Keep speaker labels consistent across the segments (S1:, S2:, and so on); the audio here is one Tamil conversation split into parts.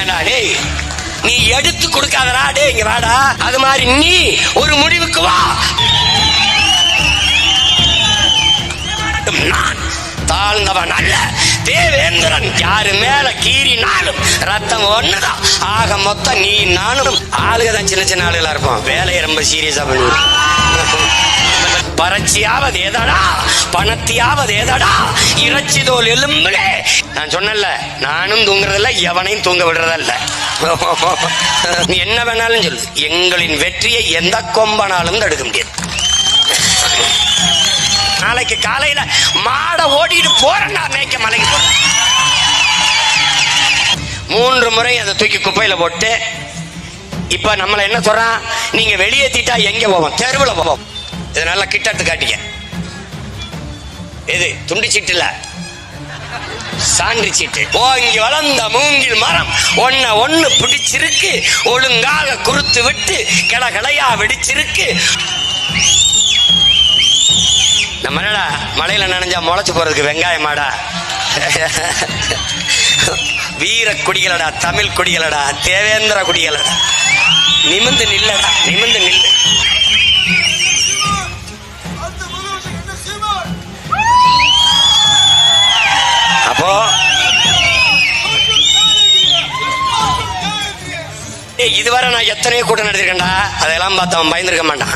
S1: ஏண்டா டேய் நீ எடுத்து கொடுக்காதடா டேய் இங்க வாடா. அது மாதிரி நீ ஒரு முடிவுக்கு வா. நான் தாழ்ந்தவன் அல்ல. தேவேந்திரன் யாரு மேல கீறினாலும் ரத்தம் ஒண்ணுதான். ஆக மொத்தம் நீ நானும் ஆளுக தான் சின்ன சின்ன ஆளுகளா இருப்போம். வேலையை ரொம்ப சீரியஸா பண்ணுவோம். பறச்சியாவது ஏதாடா பணத்தியாவது ஏதடா இறைச்சி தோல் எலும்புலே. நான் சொன்னல நானும் தூங்குறதில்ல எவனையும் தூங்க விடுறதல்ல. நீ என்ன வேணாலும் சொல்லு. எங்களின் வெற்றியை எந்த கொம்பனாலும் தடுக்க முடியாது. நாளைக்கு காலையில மாட ஓடிட்டு போறேன்டா மேய்க்க மலைக்கு போறேன். மூன்று முறை அதை தூக்கி குப்பையில போட்டு இப்ப நம்மளை என்ன சொல்றான்? நீங்க வெளியேத்திட்டா எங்க போவோம்? தெருவில் போவோம். இது நல்லா கிட்டத்து காட்டிக்க. இது துண்டு சீட்டு இல்ல சான்றி சீட்டு. ஓங்கி வளர்ந்த மூங்கில் மரம். ஒன்ன ஒண்ணு பிடிச்சிருக்கு ஒழுங்காக குறுத்து விட்டு கிளகிளையா வெடிச்சிருக்கு. நம்ம என்னடா மழையில நனைஞ்சா முளைச்சு போறதுக்கு வெங்காயமாடா? வீர குடிகளடா தமிழ் குடிகளடா தேவேந்திர குடிகளடா. நிமிந்து நில்லடா நிமிந்து நில்லு. அப்போ இதுவரை நான் எத்தனையோ கூட்டம் நடத்திருக்கேன்டா. அதெல்லாம் பார்த்து அவன் பயந்துருக்க மாட்டான்.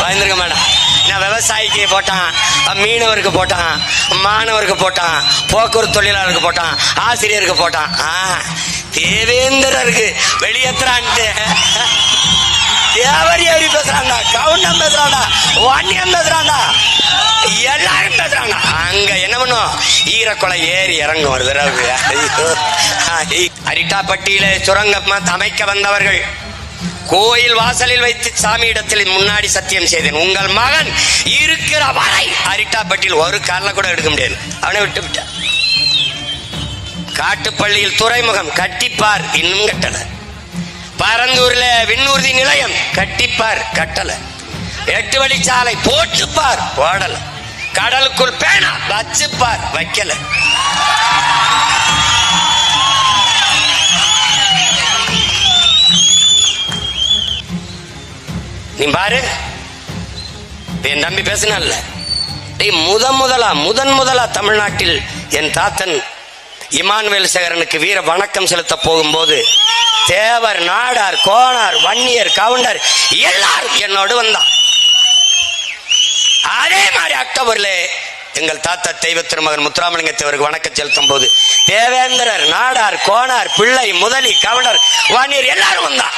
S1: பயந்துருக்க மாட்டான். நான் விவசாயிக்கு போட்டான் மீனவருக்கு போட்டான் மாணவருக்கு போட்டான் போக்குவரத்து தொழிலாளருக்கு போட்டான் ஆசிரியருக்கு போட்டான். ஆ, தேவேந்திரருக்கு வெளியேற்றான்ட்டு தேவரி ஏறி பேசுறாங்க? கவுண்டம் பேசுறாங்க? வன்னியம் பேசுறாங்க? எல்லாரும் பேசுறாங்க. அங்க என்ன பண்ணும்? ஈரக்குலை ஏறி இறங்கும் ஒரு தடவை அரிட்டாப்பட்டியிலே சுரங்கம் அமைக்க வந்தவர்கள். கோயில் வாசலில் வைத்து சாமியிடத்தில் முன்னாடி சத்தியம் செய்தேன். உங்கள் மகன் இருக்கிற வரை அரிட்டாப்பட்டியில் ஒரு காலில் கூட எடுக்க முடியாது. அவனை விட்டு விட்டான் காட்டுப்பள்ளியில் துறைமுகம் கட்டிப்பார். இன்னும் கட்டல. பரந்தூர்ல விண்ணூர்தி நிலையம். கட்டிப்பார் கட்டல. எட்டு வழிச்சாலை போட்டுப்பார் போடல. கடலுக்குள் பேனா வச்சுப்பார் வைக்கல. நீ பாரு. என் தம்பி பேசினல்ல டேய் முதலா முதன் முதலா தமிழ்நாட்டில் என் தாத்தன் இமானுவேல் சேகரனுக்கு வீர வணக்கம் செலுத்த போகும்போது தேவர் நாடார் கோணார் வன்னியர் கவுண்டர் எல்லாரும் என்னோடு வந்தான். அதே மாதிரி அக்டோபர்ல எங்கள் தாத்தா தெய்வ திருமகன் முத்துராமலிங்க தேவருக்கு வணக்கம் செலுத்தும் போது தேவேந்திரர் நாடார் கோணார் பிள்ளை முதலி கவுண்டர் வன்னியர் எல்லாரும் வந்தான்.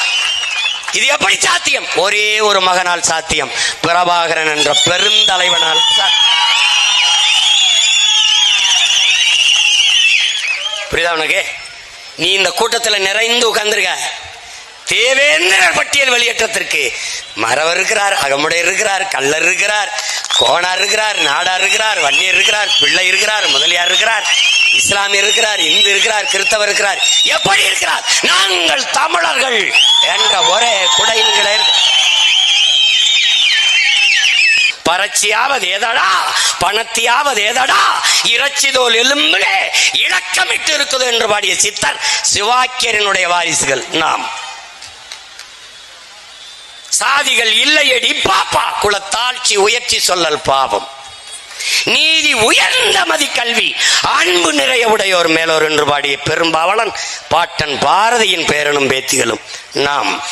S1: இது எப்படி சாத்தியம்? ஒரே ஒரு மகனால் சாத்தியம். பிரபாகரன் என்ற பெருந்தலைவனால் புரியுதா உனக்கு? நீ இந்த கூட்டத்தில் நிறைந்து உட்கார்ந்துருக்க. தேவேந்திரர் பட்டியல் வெளியேற்றத்திற்கு மறவர் இருக்கிறார் அகமுடை இருக்கிறார் கள்ளர் இருக்கிறார் கோணார் இருக்கிறார் நாடார் இருக்கிறார் வன்னியர் இருக்கிறார் பிள்ளை இருக்கிறார் முதலியார் இருக்கிறார் இஸ்லாமியர் இருக்கிறார் இந்து இருக்கிறார் கிறிஸ்தவர் இருக்கிறார். எப்படி இருக்கிறார்? நாங்கள் தமிழர்கள் என்ற ஒரே குடையின் பறச்சியாவது ஏதடா? பணத்தியாவது ஏதடா? இறைச்சி தோல் எலும்பிலே இலக்கமிட்டு இருக்குது என்று பாடிய சித்தர் சிவாக்கியரினுடைய வாரிசுகள். நாம். சாதிகள் இல்லையடி பாப்பா. குலத்தாட்சி உயர்ச்சி சொல்லல் பாவம். நீதி உயர்ந்த மதி கல்வி. அன்பு நிறைய உடையோர் மேலோர் என்று பாடிய பெரும்பாவலன் பாட்டன் பாரதியின் பேரனும் பேத்திகளும். நாம்.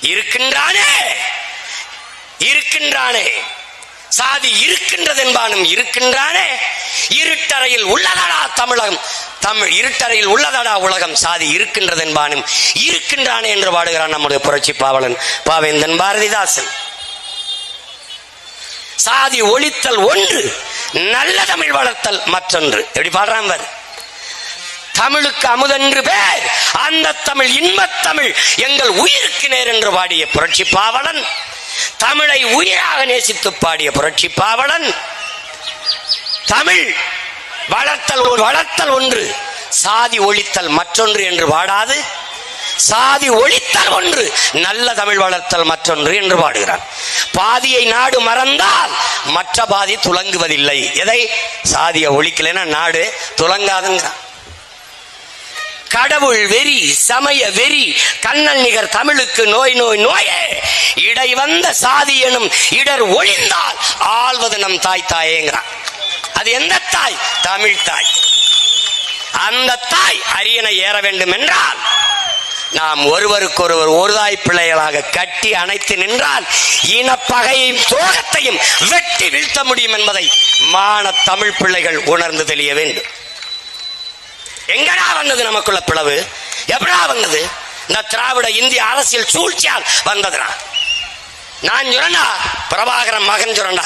S1: இருக்கின்றானே. இருக்கின்றானே. சாதி இருக்கின்றது என்பானும் இருக்கின்றானே. இருட்டறையில் உள்ளதடா தமிழகம். தமிழ் இருட்டறையில் உள்ளதடா உலகம். சாதி இருக்கின்றது என்பானும் இருக்கின்றானே என்று பாடுகிறான் நம்முடைய புரட்சி பாவலன் பாவேந்தன் பாரதிதாசன். சாதி ஒழித்தல் ஒன்று நல்ல தமிழ் வளர்த்தல் மற்றொன்று. எப்படி பாடுறான் பாரு. தமிழுக்கு அமுதென்று பேர் அந்த தமிழ் இன்பத் தமிழ் எங்கள் உயிருக்கு நேர் என்று பாடிய புரட்சி பாவலன். தமிழை உயிராக நேசித்து பாடிய புரட்சி பாவலன். தமிழ் வளர்த்தல் வளர்த்தல் ஒன்று சாதி ஒழித்தல் மற்றொன்று என்று பாடாது. சாதி ஒழித்தல் ஒன்று நல்ல தமிழ் வளர்த்தல் மற்றொன்று என்று பாடுகிறான். பாதியை நாடு மறந்தால் மற்ற பாதி துலங்குவதில்லை. எதை? சாதியை ஒழிக்கலைன்னா நாடு துலங்காதுங்கிறான். கடவுள் வெறி சமய வெறி கண்ணல் நிகர் தமிழுக்கு நோய் நோய் நோயே. இடை வந்த சாதி எனும் இடர் ஒழிந்தால் ஆள்வது நம் தாய் தாயேங்கிறான். அது எந்த தாய்? தமிழ் தாய். அந்த தாய் அரியணை ஏற வேண்டும் என்றால் நாம் ஒருவருக்கொருவர் ஒருதாய் பிள்ளைகளாக கட்டி அணைத்து நின்றால் இனப்பகையும் சோகத்தையும் வெட்டி வீழ்த்த முடியும் என்பதை மான தமிழ் பிள்ளைகள் உணர்ந்து தெளிய வேண்டும். எங்கடா வந்தது நமக்குள்ள பிளவு? எப்படா வந்தது? இந்த திராவிட இந்திய அரசியல் சூழ்ச்சியால் வந்ததுடா. நான் சொன்னா பிரபாகரன் மகன் சொன்னா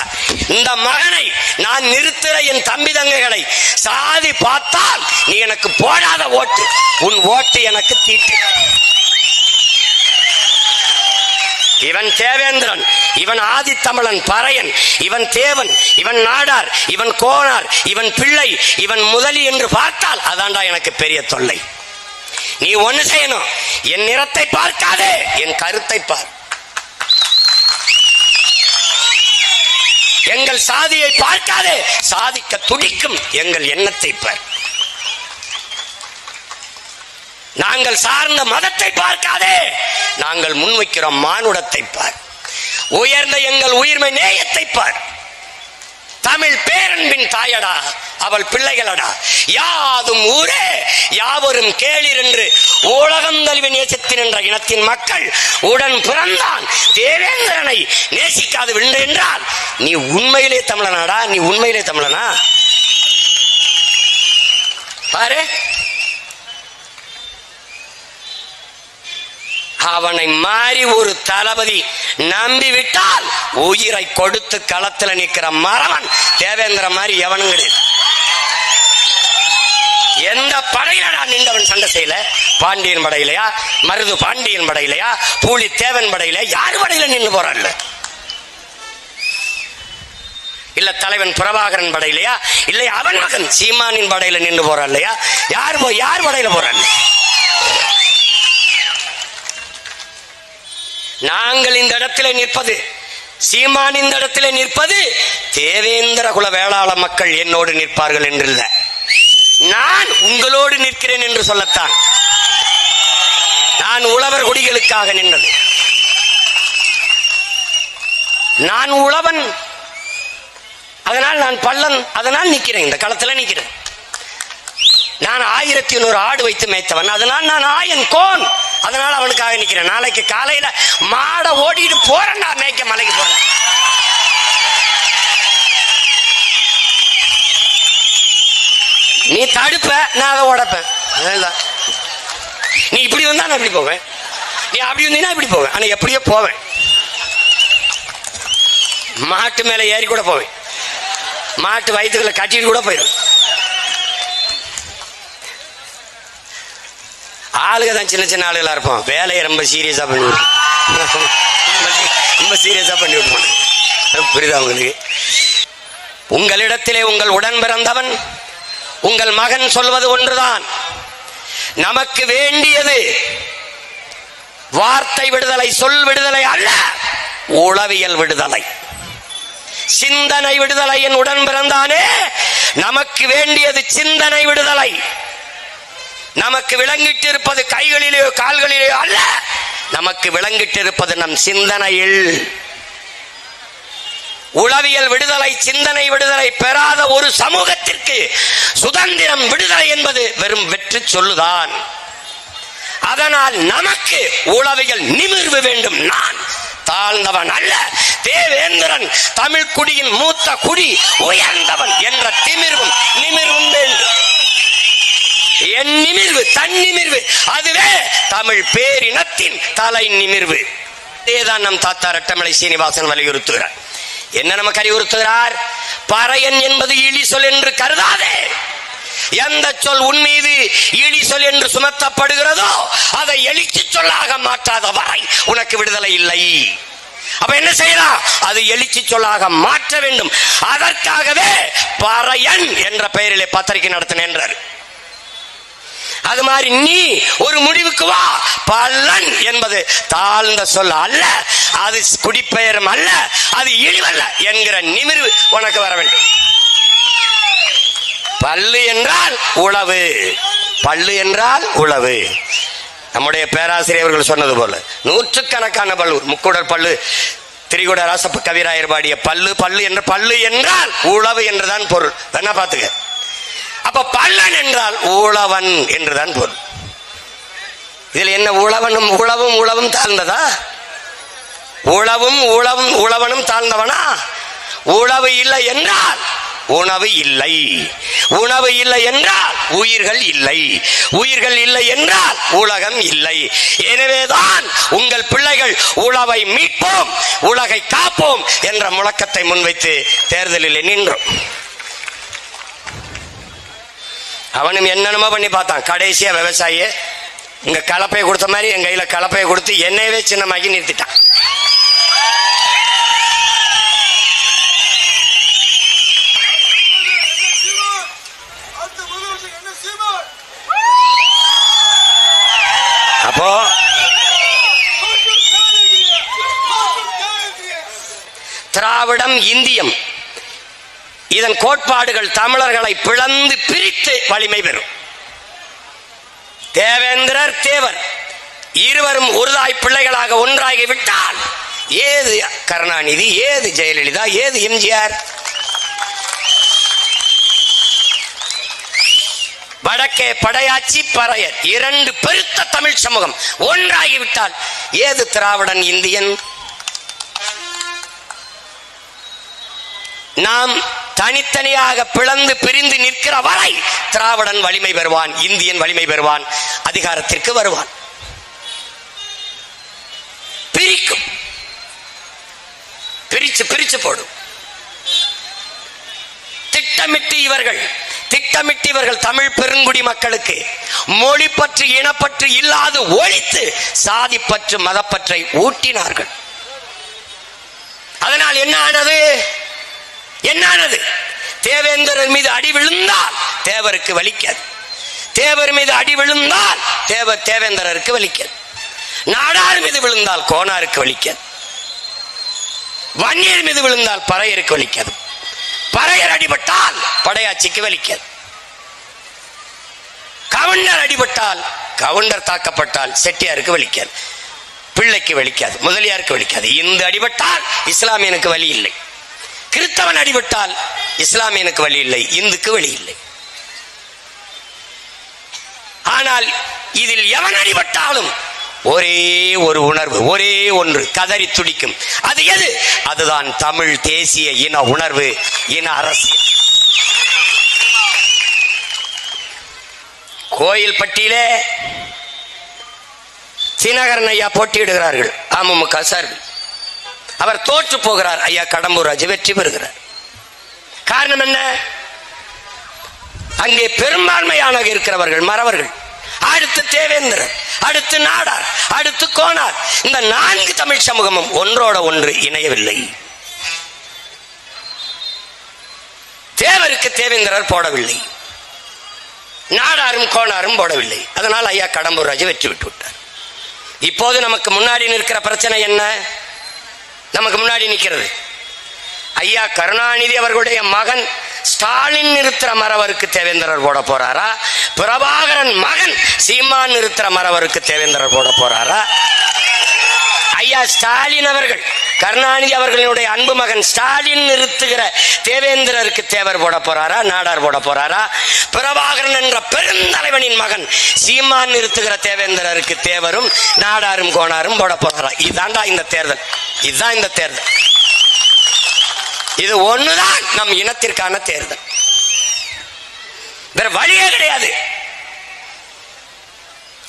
S1: இந்த மகனை நான் நிறுத்துற என் தம்பி தங்கைகளை சாதி பார்த்தால் நீ எனக்கு போடாத ஓட்டு. உன் ஓட்டு எனக்கு தீட்டு. இவன் தேவேந்திரன் இவன் ஆதித்தமிழன் பறையன் இவன் தேவன் இவன் நாடார் இவன் கோனார் இவன் பிள்ளை இவன் முதலி என்று பார்த்தால் அதான்டா எனக்கு பெரிய தொல்லை. நீ ஒண்ணு செய்யணும் என் நிறத்தை பார்க்காதே என் கருத்தை பார். எங்கள் சாதியை பார்க்காதே சாதிக்க துடிக்கும் எங்கள் எண்ணத்தை பார். நாங்கள் சார்ந்த மதத்தை பார்க்காதே. நாங்கள் முன்வைக்கிறோம் மானுடத்தை பார். உயர்ந்த எங்கள் உயிர்மை நேயத்தை பார். தமிழ் பேரன்பின் தாயடா அவள் பிள்ளைகளடா. யாதும் ஊரே யாவரும் கேளிர் என்று உலகம் தழுவி நேசித்து நின்ற இனத்தின் மக்கள் உடன் பிறந்தான். தேவேந்திரனை நேசிக்காது விண்டு என்றால் நீ உண்மையிலே தமிழனாடா நீ உண்மையிலே தமிழனா? பாரு. அவனை மாறி ஒரு தளபதி நம்பி விட்டால் உயிரை கொடுத்து களத்தில் நிற்கிற மரவன் தேவேந்திர மாதிரி எவனும் கிடையாது எந்த படையிலடா நின்றவன் சண்டை செய்யல? பாண்டியன் படையிலையா? மருது பாண்டியன் படையிலையா? பூலி தேவன் படையில யார் படையில நின்று போறான்ல இல்ல தலைவன் பிரபாகரன் படையிலையா? இல்லை அவன் மகன் சீமானின் படையில நின்று போறான் இல்லையா? யார் போ யார் படையில போறான் நாங்கள் இந்த இடத்திலே நிற்பது சீமான் இந்த இடத்திலே நிற்பது தேவேந்திர குல வேளாள மக்கள் என்னோடு நிற்பார்கள் என்றில்ல. நான் உங்களோடு நிற்கிறேன் என்று சொல்லத்தான். நான் உழவர் குடிகளுக்காக நின்றது. நான் உழவன் அதனால் நான் பள்ளன் அதனால் நிற்கிறேன். இந்த களத்தில் நிற்கிறேன். நான் ஆயிரத்தி நூறு ஆடு வைத்து மேய்த்தவன் அதனால் நான் ஆயன் கோன். அதனால அவனுக்காக நிக்கிறேன். நாளைக்கு காலையில மாடை ஓடிட்டு போறேன் நான் மேய்க்க மலைக்கு போறேன். நீ தடுப்ப நான் அதை உடப்பேன். அதுதான் நீ இப்படி வந்தா நான் இப்படி போவேன். நீ அப்படி வந்தீங்கன்னா இப்படி போவேன். ஆனால் எப்படியோ போவேன். மாட்டு மேலே ஏறி கூட போவேன். மாட்டு வயிற்றுக்குள்ள கட்டிட்டு கூட போயிடும். ஆளுக தான் சின்ன சின்ன ஆளுகளா இருப்போம். வேலையை ரொம்ப சீரியஸாக பண்ணி ரொம்ப சீரியஸாக பண்ணி விடுவோம் புரியுதா உங்களுக்கு? உங்களிடத்திலே உங்கள் உடன் பிறந்தவன் உங்கள் மகன் சொல்வது ஒன்றுதான். நமக்கு வேண்டியது வார்த்தை விடுதலை சொல் விடுதலை அல்ல உளவியல் விடுதலை. சிந்தனை விடுதலை என் உடன் பிறந்தானே நமக்கு வேண்டியது சிந்தனை விடுதலை. நமக்கு விளங்கிட்டு இருப்பது கைகளிலேயோ கால்களிலேயோ அல்ல. நமக்கு விளங்கிட்டு இருப்பது நம் சிந்தனையில். உளவியல் விடுதலை சிந்தனை விடுதலை பெறாத ஒரு சமூகத்திற்கு சுதந்திரம் விடுதலை என்பது வெறும் வெற்றி சொல்லுதான். அதனால் நமக்கு உளவியல் நிமிர்வு வேண்டும். நான் தாழ்ந்தவன் அல்ல. தேவேந்திரன் தமிழ் குடியின் மூத்த குடி உயர்ந்தவன் என்ற திமிர்வும் நிமிர்வும் வேண்டும். என் நிமிர்வு தன் நிமிர்வு. அதுவே தமிழ் பேரினத்தின் தலை நிமிர்வு. இதேதான் நம் தாத்தா ரட்டமலை சீனிவாசன் வலியுறுத்துகிறார். என்ன நமக்கு அறிவுறுத்துகிறார்? பறையன் என்பது இழி சொல் என்று கருதாதே. எந்த சொல் உன் மீது இழி சொல் என்று சுமத்தப்படுகிறதோ அதை எழுச்சி சொல்லாக மாற்றாத வரை உனக்கு விடுதலை இல்லை. அப்ப என்ன செய்யலாம்? அது எழுச்சி சொல்லாக மாற்ற வேண்டும். அதற்காகவே பறையன் என்ற பெயரிலே பத்திரிகை நடத்தினேன் என்றார் அது மாதிரி நீ ஒரு முடிவுக்கு வா. பல்லன் என்பது தாழ்ந்த சொல் அல்ல. அது குடிப்பெயரும் அல்ல. அது இழிவல்ல என்கிற நிமிர்வு உனக்கு வர வேண்டும். பல்லு என்றால் உழவு பல்லு என்றால் உழவு நம்முடைய பேராசிரியர்கள் சொன்னது போல நூற்றுக்கணக்கான பல்லு. முக்குடர் பல்லு திரிகுட ராசப்ப கவிராயர் பாடிய பல்லு பல்லு என்ற பல்லு என்றால் உழவு என்றுதான் பொருள். வேணா பாத்துக்க அப்ப பல்லன் என்றால் உழவன் என்றுதான் பொருள். இதில் என்ன உழவனும் உழவும் உழவும் தாழ்ந்ததா? உழவும் உழவும் உழவனும் தாழ்ந்தவனா? உழவு இல்லை என்றால் உணவு இல்லை. உணவு இல்லை என்றால் உயிர்கள் இல்லை. உயிர்கள் இல்லை என்றால் உலகம் இல்லை. எனவேதான் உங்கள் பிள்ளைகள் உழவை மீட்போம் உலகை காப்போம் என்ற முழக்கத்தை முன்வைத்து தேர்தலில் நின்றோம். அவனும் என்னென்னமோ பண்ணி பார்த்தான். கடைசியா விவசாயி இங்க கலப்பையை கொடுத்த மாதிரி என் கையில கலப்பையை கொடுத்து என்னையவே சின்னமாக்கி நிறுத்திட்டான். அப்போ திராவிடம் இந்தியம். இதன் கோட்பாடுகள் தமிழர்களை பிளந்து பிரித்து வலிமை பெறும். தேவேந்திரர் தேவர் இருவரும் ஒருதாய் பிள்ளைகளாக ஒன்றாகி விட்டால் ஏது கருணாநிதி ஏது ஜெயலலிதா ஏது எம்ஜிஆர்? வடக்கே படையாச்சி பறையர் இரண்டு பெருத்த தமிழ் சமூகம் ஒன்றாகிவிட்டால் ஏது திராவிடன் இந்தியன்? நாம் தனித்தனியாக பிளந்து பிரிந்து நிற்கிற வரை திராவிடன் வலிமை பெறுவான் இந்தியன் வலிமை பெறுவான் அதிகாரத்திற்கு வருவான். பிரிக்கும். பிரிச்சு பிரிச்சு போடும். திட்டமிட்டு இவர்கள் திட்டமிட்டு இவர்கள் தமிழ் பெருங்குடி மக்களுக்கு மொழி பற்று இனப்பற்று இல்லாது ஒழித்து சாதி பற்று மதப்பற்றை ஊட்டினார்கள். அதனால் என்ன ஆனது? என்னானது? தேவேந்திரர் மீது அடி விழுந்தால் தேவருக்கு வலிக்காது. தேவர் மீது அடி விழுந்தால் தேவ தேவேந்திரருக்கு வலிக்காது. நாடார் மீது விழுந்தால் கோனாருக்கு வலிக்காது. வன்னியர் மீது விழுந்தால் பறையருக்கு வலிக்காது. பறையர் அடிபட்டால் படையாட்சிக்கு வலிக்காது. கவுண்டர் அடிபட்டால் கவுண்டர் தாக்கப்பட்டால் செட்டியாருக்கு வலிக்காது. பிள்ளைக்கு வலிக்காது முதலியாருக்கு வலிக்காது. இந்து அடிபட்டால் இஸ்லாமியனுக்கு வலி இல்லை கிறிஸ்தவன் அடிபட்டால் இஸ்லாமியனுக்கு வழி இல்லை இந்துக்கு வழி இல்லை ஆனால் இதில் எவன் அடிபட்டாலும் ஒரே ஒரு உணர்வு ஒரே ஒன்று கதறி துடிக்கும். அது எது? அதுதான் தமிழ் தேசிய இன உணர்வு இன அரசியல். கோயில் பட்டியலே தினகரன் ஐயா போட்டியிடுகிறார்கள். அமமுக சார்பில். அவர் தோற்று போகிறார். ஐயா கடம்பூர் ராஜு வெற்றி பெறுகிறார். காரணம் என்ன? அங்கே பெரும்பான்மையாக இருக்கிறவர்கள் மறவர்கள். அடுத்து தேவேந்திரர் அடுத்து நாடார் அடுத்து கோனார். இந்த நான்கு தமிழ் சமூகமும் ஒன்றோட ஒன்று இணையவில்லை. தேவருக்கு தேவேந்திரர் போடவில்லை. நாடாரும் கோணாரும் போடவில்லை. அதனால் ஐயா கடம்பூர் ராஜு வெற்றி விட்டு விட்டார். இப்போது நமக்கு முன்னாடி நிற்கிற பிரச்சனை என்ன? நமக்கு முன்னாடி நிற்கிறது ஐயா கருணாநிதி அவர்களுடைய மகன் ஸ்டாலின் நிறுத்துற மரவருக்கு தேவேந்திரர் போட போறாரா? பிரபாகரன் மகன் சீமான் நிறுத்துற மரவருக்கு தேவேந்திரர் போட போறாரா? ஐயா ஸ்டாலின் அவர்கள் கருணாநிதி அவர்களுடைய அன்பு மகன் ஸ்டாலின் நிறுத்துகிற தேவேந்திரருக்கு தேவர் போட போறாரா நாடார் போட போறாரா? பிரபாகரன் என்ற பெருந்தலைவனின் மகன் சீமான் நிறுத்துகிற தேவேந்திரருக்கு தேவரும் நாடாரும் கோணாரும் போட போறாரா? இதாண்டா இந்த தேர்தல். இதுதான் இந்த தேர்தல். இது ஒண்ணுதான் நம் இனத்திற்கான தேர்தல். வேற வழியே கிடையாது.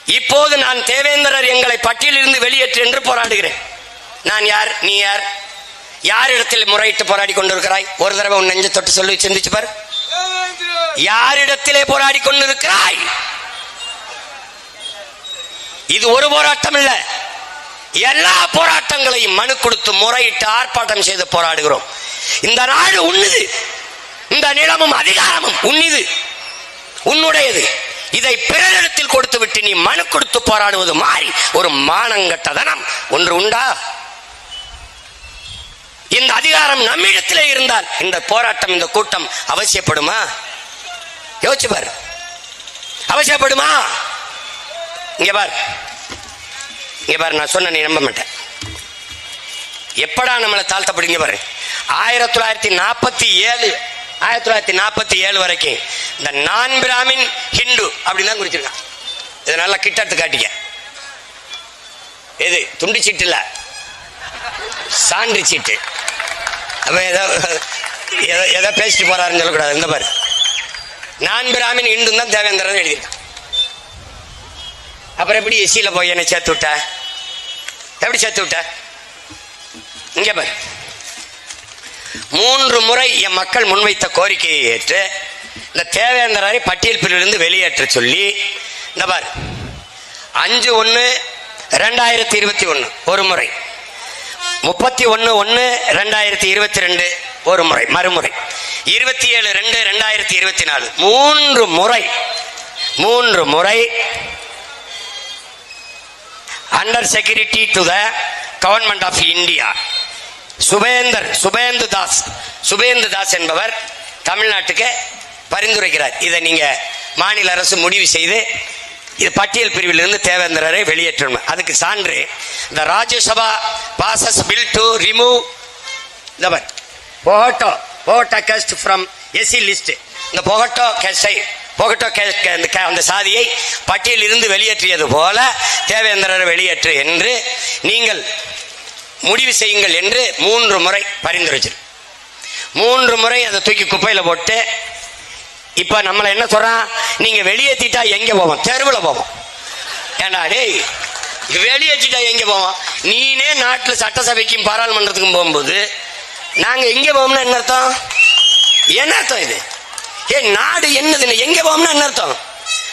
S1: இப்போது நான் தேவேந்திரர் எங்களை பட்டியலிருந்து வெளியேற்று என்று போராடுகிறேன். நான் யார்? நீ யார்? யாரிடத்தில் முறையிட்டு போராடி கொண்டிருக்கிறாய்? ஒரு தடவை உன் நெஞ்ச தொட்டு சொல்லி சிந்திச்சு பார். யாரிடத்திலே போராடி கொண்டிருக்கிறாய்? இது ஒரு போராட்டம் இல்ல. எல்லா போராட்டங்களையும் மனு கொடுத்து முறையிட்டு ஆர்ப்பாட்டம் செய்து போராடுகிறோம். இந்த நாடு உன்னுது. இந்த நிலமும் அதிகாரமும் உன்னிது. உன்னுடையது. இதை பிறரிடத்தில் கொடுத்து விட்டு நீ மனு கொடுத்து போராடுவது மாறி ஒரு மானங்கட்டதனம் ஒன்று உண்டா? இந்த அதிகாரம் நம்மிடத்திலே இருந்தால் இந்த போராட்டம் இந்த கூட்டம் அவசியப்படுமா? யோசிச்சு பாரு. அவசியப்படுமா? இங்க பார். இங்க பாரு நான் சொன்ன நீ நம்ப மாட்டேன் எப்படா நம்மளை தாழ்த்தப்படுங்க பாரு. ஆயிரத்தி தொள்ளாயிரத்தி நாற்பத்தி ஏழு ஆயிரத்தி தொள்ளாயிரத்தி நாற்பத்தி ஏழு வரைக்கும் இந்த நான் பிராமின் ஹிந்து அப்படின்னு தான் குறிச்சிருக்கான். இதை நல்லா கிட்ட எடுத்து காட்டிக்க. எது துண்டு சீட்டு இல்ல? சான்று சீட்டு. அப்ப ஏதோ ஏதோ ஏதோ பேசிட்டு போறாருன்னு சொல்லக்கூடாது. இந்த பாரு. நான் பிராமின் இந்து தான் தேவேந்திரன் எழுதியிருக்கான். அப்புறம் எப்படி எஸ்சியில் போய் என்னை சேர்த்து விட்ட? எப்படி சேர்த்து விட்ட? இங்கே பாரு. மூன்று முறை என் மக்கள் முன்வைத்த கோரிக்கையை ஏற்று இந்த தேவேந்திரரை பட்டியல் பிரிவிலிருந்து வெளியேற்ற சொல்லி இந்த பாரு. அஞ்சு ஒன்று ரெண்டாயிரத்தி இருபத்தி ஒன்று ஒரு முறை. முப்பத்தி ஒன்று ஒன்று ரெண்டாயிரத்தி இருபத்தி ரெண்டு. ஒரு முறை மறுமுறை. இருபத்தி ஏழு ரெண்டு ரெண்டாயிரத்தி இருபத்தி நாலு. மூன்று முறை மூன்று முறை under security to the government of India சுபேந்தர் Suvendu Das. Suvendu Das என்பவர் தமிழ்நாட்டுக்கு பரிந்துரைக்கிறார். இதை நீங்க மாநில அரசு முடிவு செய்து இது பட்டியல் பிரிவிலிருந்து தேவேந்திரரை வெளியேற்றணும். அதுக்கு சான்று இந்த Rajya Sabha passes bill to remove இந்த Bhogta Bhogta caste from SC list இந்த போகட்டோ கேஸ்டை போகட்டோ அந்த அந்த சாதியை பட்டியலில் இருந்து வெளியேற்றியது போல தேவேந்திரரை வெளியேற்று என்று நீங்கள் முடிவு செய்யுங்கள் என்று மூன்று முறை பரிந்துரைச்சிரு மூன்று முறை அதை தூக்கி குப்பையில் போட்டு இப்போ நம்மளை என்ன சொல்கிறான் நீங்க வெளியேற்றிட்டா எங்க போவோம்? தெருவில் போவோம். ஏண்டா டேய் வெளியேற்றிட்டா எங்க போவோம்? நீனே நாட்டில் சட்டசபைக்கும் பாராளுமன்றத்துக்கும் போகும்போது நாங்க எங்க போவோம்னா என்ன அர்த்தம்? என்ன அர்த்தம் இது? ஏ நாடு என்னது? எங்க போவோம்னா என்ன அர்த்தம்?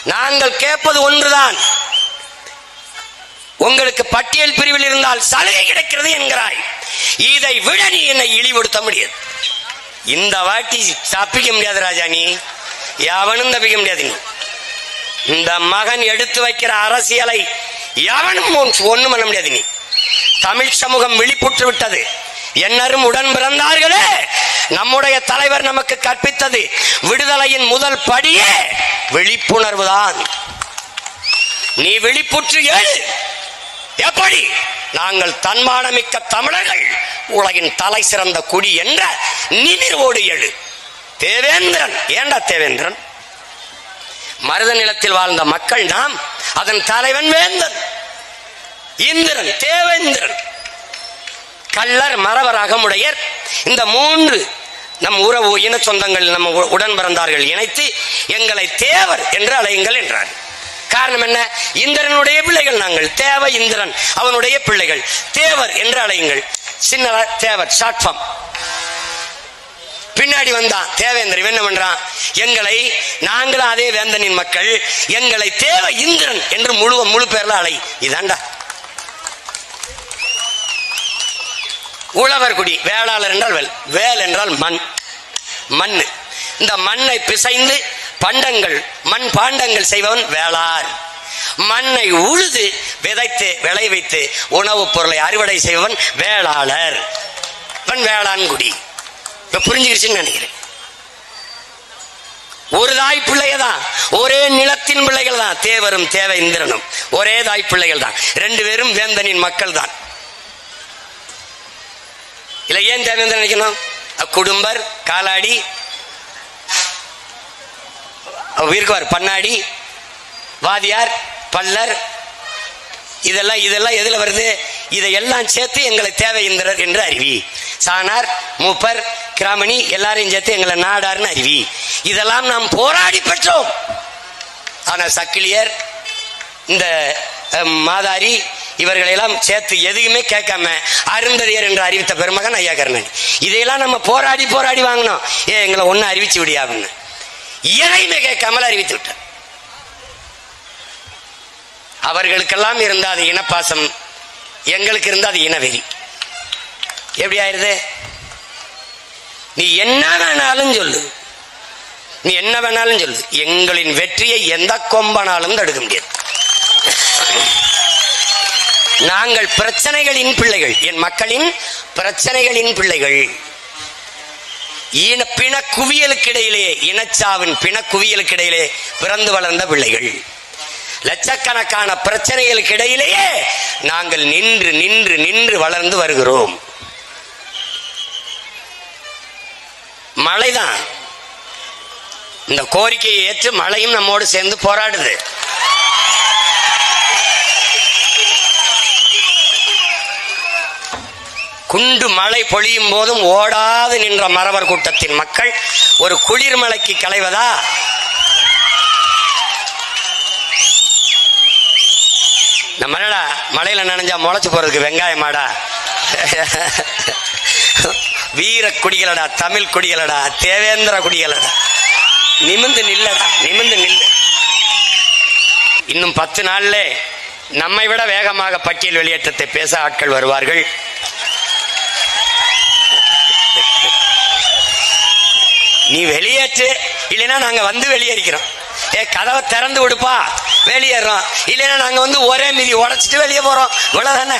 S1: நாங்கள் கேட்பது ஒன்றுதான். உங்களுக்கு பட்டியல் பிரிவில் இருந்தால் சலுகை கிடைக்கிறது என்கிறாய். இதை விட நீ என்னை இழிவுபடுத்த முடியாது. இந்த வாட்டி தப்பிக்க முடியாது ராஜா நீ எவனும் தப்பிக்க முடியாது நீ. இந்த மகன் எடுத்து வைக்கிற அரசியலை எவனும் ஒண்ணும் பண்ண முடியாது நீ. தமிழ் சமூகம் விழிப்புற்று விட்டது. என்னரும் உடன் பிறந்தார்களே. நம்முடைய தலைவர் நமக்கு கற்பித்தது விடுதலையின் முதல் படியே விழிப்புணர்வு தான். நீ விழிப்புற்று ஏழு. எப்படி? நாங்கள் தன்மானமிக்க தமிழர்கள் உலகின் தலை சிறந்த குடி என்ற நிமிர்வோடு எழு தேவேந்திரன். ஏண்டா தேவேந்திரன்? மருத நிலத்தில் வாழ்ந்த மக்கள் நாம் அதன் தலைவன் வேந்தன். இந்திரன் தேவேந்திரன். கள்ளர் மரவர் அகமுடையர். இந்த மூன்று நம் உறவு இன சொந்தங்கள் நம்ம உடன் பிறந்தார்கள் இணைத்து எங்களை தேவர் என்று அழையுங்கள் என்றார். காரணம் என்ன? இந்திரனுடைய பிள்ளைகள் நாங்கள். தேவ இந்திரன் அவனுடைய பிள்ளைகள். தேவர் என்று அழையுங்கள். சின்ன தேவர் ஷார்ட் ஃபார்ம் பின்னாடி வந்தான். தேவேந்திரன் என்ன பண்றான்? எங்களை நாங்களும் அதே வேந்தனின் மக்கள் எங்களை தேவ இந்திரன் என்று முழு முழு பேர்ல அலை. இதாண்டா. உழவர் குடி வேளாளர் என்றால் வேல் வேல் என்றால் மண் மண் இந்த மண்ணை பிசைந்து பண்டங்கள் மண் பாண்டங்கள் செய்பவன் வேளார். மண்ணை உழுது விதைத்து விளை வைத்து உணவுப் பொருளை அறுவடை செய்பவன் வேளாளர். வேளாண் வேளாண்குடி இப்ப புரிஞ்சுக்கிடுச்சுன்னு நினைக்கிறேன். ஒரு தாய் பிள்ளைய தான் ஒரே நிலத்தின் பிள்ளைகள் தான் தேவரும் தேவ இந்திரனும். ஒரே தாய் பிள்ளைகள் தான் ரெண்டு பேரும் வேந்தனின் மக்கள் தான் இல்ல ஏன் தேவேந்திரன் நினைக்கணும்? குடும்பர் காலாடி அவர் இருக்குவார் பண்ணாடி வாதியார் பல்லர் இதெல்லாம் இதெல்லாம் எதுல வருது? இதையெல்லாம் சேர்த்து எங்களை தேவை இந்திரர் என்று அறிவி. சானார் மூப்பர் கிராமணி எல்லாரையும் சேர்த்து எங்களை நாடார்னு அறிவி. இதெல்லாம் நாம் போராடி பெற்றோம். ஆனா சக்கிலியர் இந்த மாதாரி இவர்களெல்லாம் சேர்த்து எதுவுமே கேட்காம அருந்ததியர் என்று அறிவித்த பெருமகன் ஐயா கருணன் இதையெல்லாம் நம்ம போராடி போராடி வாங்கினோம். ஏ எங்களை ஒன்னு அறிவிச்சு விடியா அப்படின்னு எதையுமே கேட்காமல் அறிவித்து விட்டார். அவர்களுக்கெல்லாம் இருந்த அது இனப்பாசம் எங்களுக்கு இருந்த அது இனவெறி. எப்படி ஆயிருது? நீ என்ன வேணாலும் சொல்லு. நீ என்ன வேணாலும் சொல்லு. எங்களின் வெற்றியை எந்த கொம்பனாலும் தடுக்க முடியாது. நாங்கள் பிரச்சனைகளின் பிள்ளைகள். என் மக்களின் பிரச்சனைகளின் பிள்ளைகள். இன பிண குவியலுக்கிடையிலே இனச்சாவின் பிண குவியலுக்கிடையிலே பிறந்து வளர்ந்த பிள்ளைகள். லட்சக்கணக்கான பிரச்சனைகளுக்கு இடையிலேயே நாங்கள் நின்று நின்று நின்று வளர்ந்து வருகிறோம். மழைதான். இந்த கோரிக்கையை ஏற்று மழையும் நம்மோடு சேர்ந்து போராடுது. குண்டு மழை பொழியும் போதும் ஓடாது நின்ற மரவர் கூட்டத்தின் மக்கள் ஒரு குளிர்மலைக்கு களைவதா? நம்ம என்னடா மழையில நனைஞ்சா முளைச்சு போறதுக்கு வெங்காயமாடா வீர குடிகளடா தமிழ் குடிகளடா தேவேந்திர குடிகளடா. நிமிந்து நில்லடா நிமிந்து நில்லு. இன்னும் பத்து நாள்ல நம்மை விட வேகமாக பட்டியல் வெளியேற்றத்தை பேச ஆட்கள் வருவார்கள். நீ வெளியேற்று இல்லைன்னா நாங்க வந்து வெளியேறிக்கிறோம். ஏ கதவை திறந்து விடுப்பா வெளியேறோம். இல்லைன்னா நாங்க வந்து ஒரே மீதி உடச்சிட்டு வெளியே போறோம். இவ்வளவுதானே?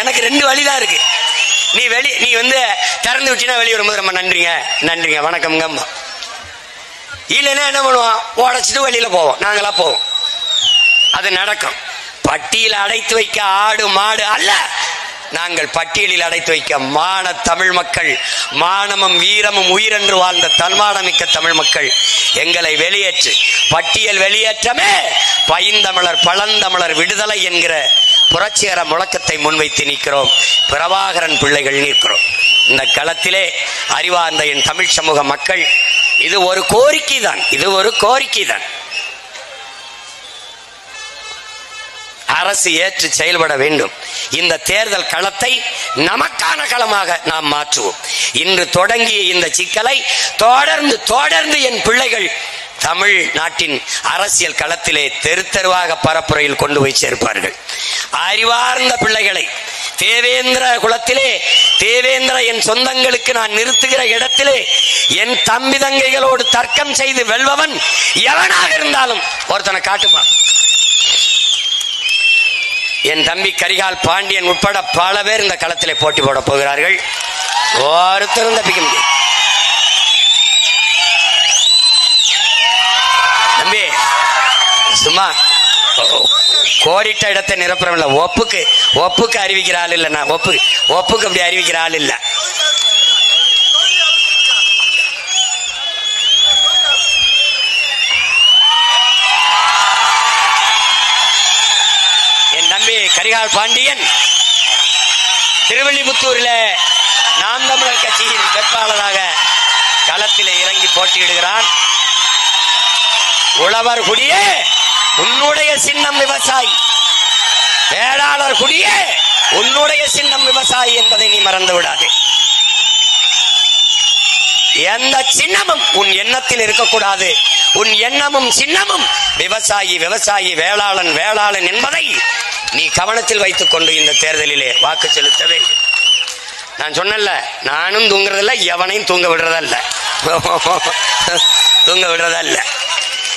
S1: எனக்கு ரெண்டு வழிதான் இருக்கு. நீ வெளி நீ வந்து திறந்து விட்டினா வெளியே வரும்போது ரொம்ப நன்றிங்க. நன்றிங்க. வணக்கம்ங்க இல்லைன்னா என்ன பண்ணுவோம்? உடைச்சிட்டு வெளியில் போவோம். நாங்களா போவோம். அது நடக்கும். பட்டியல் அடைத்து வைக்க ஆடு மாடு அல்ல. நாங்கள் பட்டியலில் அடைத்து வைக்க மான தமிழ் மக்கள் மானமும் வீரமும் உயிரென்று வாழ்ந்த தன்மானமிக்க தமிழ் மக்கள் எங்களை வெளியேற்று. பட்டியல் வெளியேற்றமே பைந்தமிழர் பழந்தமிழர் விடுதலை என்கிற புரட்சிகர முழக்கத்தை முன்வைத்து நிற்கிறோம். பிரபாகரன் பிள்ளைகள் நிற்கிறோம். இந்த களத்திலே அறிவார்ந்த என் தமிழ் சமூக மக்கள் இது ஒரு கோரிக்கை தான் இது ஒரு கோரிக்கை தான் அரசு ஏற்று செயல்பட வேண்டும். இந்த தேர்தல் களத்தை நமக்கான களமாக நாம் மாற்றுவோம். இன்று தொடங்கிய இந்த சிக்கலை தொடர்ந்து தொடர்ந்து என் பிள்ளைகள் தமிழ் நாட்டின் அரசியல் களத்திலே தெரு தெருவாக பரப்புரையில் கொண்டு போய் சேர்ப்பார்கள். அறிவார்ந்த பிள்ளைகளை தேவேந்திர குலத்திலே தேவேந்திர என் சொந்தங்களுக்கு நான் நிறுத்துகிற இடத்திலே என் தம்பி தங்கைகளோடு தர்க்கம் செய்து வெல்பவன் எவனாக இருந்தாலும் ஒருத்தனை காட்டுப்பான் என் தம்பி கரிகால் பாண்டியன் உட்பட பல பேர் இந்த களத்திலே போட்டி போட போகிறார்கள். ஒருத்தரும் தப்பிக்க முடியும் தெரியுமா? கோடிட்ட இடத்தை நிரப்புறம் ஒப்புக்கு ஒப்புக்கு அறிவிக்கிற ஆள் இல்ல நான். ஒப்பு ஒப்புக்கு அப்படி அறிவிக்கிற ஆள் இல்ல. என் தம்பி கரிகால் பாண்டியன் திருவள்ளிபுத்தூரில் நாம் தமிழர் கட்சியின் வேட்பாளராக களத்தில் இறங்கி போட்டியிடுகிறான். உழவர் குடியே! உன்னுடைய சின்னம் விவசாயி. வேளாளர் குடியே உன்னுடைய சின்னம் விவசாயி என்பதை நீ மறந்து விடாதே. எந்த சின்னமும் உன் எண்ணத்தில் இருக்கக்கூடாது. உன் எண்ணமும் சின்னமும் விவசாயி விவசாயி வேளாளன் வேளாளன் என்பதை நீ கவனத்தில் வைத்துக் கொண்டு இந்த தேர்தலிலே வாக்கு செலுத்த வேண்டும். நான் சொன்னல நானும் தூங்குறதில்ல எவனையும் தூங்க விடுறதல்ல. தூங்க விடுறதல்ல.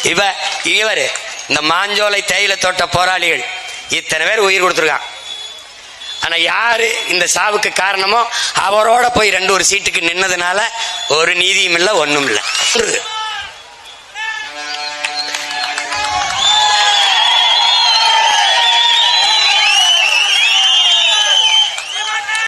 S1: இவ இவர் இந்த மாஞ்சோலை தேயிலை தோட்ட போராளிகள் இத்தனை பேர் உயிர் கொடுத்துருக்கான் ஆனால் யார் இந்த சாவுக்கு காரணமோ அவரோட போய் ரெண்டு ஒரு சீட்டுக்கு நின்னதுனால ஒரு நீதியும் இல்லை ஒன்றும் இல்லை.